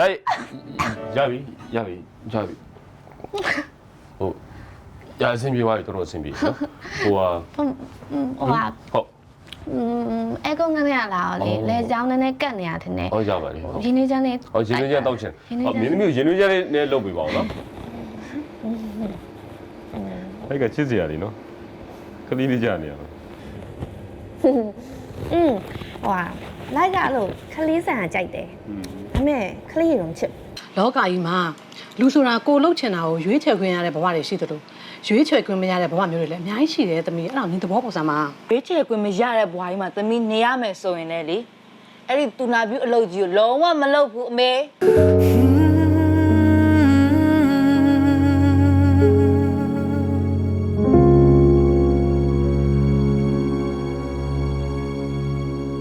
လိုက်ရပြီရပြီရပြီဟုတ်ရအဆင်ပြေသွားပြီတော်တော်အဆင်ပြေနော်ဟိုဟာ ဟုတ်ဟိုဟာ ဟုတ် อืมအဲကုန်းကနေရလာတော့လေ အော် လေကြောင်းနည်းနည်းကတ်နေရတယ်နဲ့ ဟုတ်ရပါတယ်ဟုတ် ရင်းနေချမ်းလေး ဟောရင်နှွေးချက်တောက်ချင် ရင်းနှီး ဟော ချက် မင်းသမီးကိုရင်နှွေးချက်လေးနဲ့လုပ်ပေးပါဦးနော်အဲ့ကချစ်စရာလीနော်ကလေးလေးကြနေရတော့ อืมဟိုဟာ လိုက်ကြလို့ခလေးဆန်ကကြိုက်တယ်ဒါပေမဲ့ခလေးရုံချစ်လောကကြီးမှာလူဆိုတာကိုလှုပ်ချင်တာကိုရွေးချယ်ခွင့်ရတဲ့ဘဝတွေရှိသလိုရွေးချယ်ခွင့်မရတဲ့ဘဝမျိုးတွေလည်းအများကြီးရှိတယ်သမီးအဲ့ဒါကိုနင်သဘောပေါက်စမ်းပါဘေးချေကွင်းမရတဲ့ဘွားကြီးမှာသမီးနေရမယ်ဆိုရင်လည်းလေအဲ့ဒီတူနာပြူအလုပ်ကြီးကိုလုံးဝမလုပ်ဘူးအမေ Mm,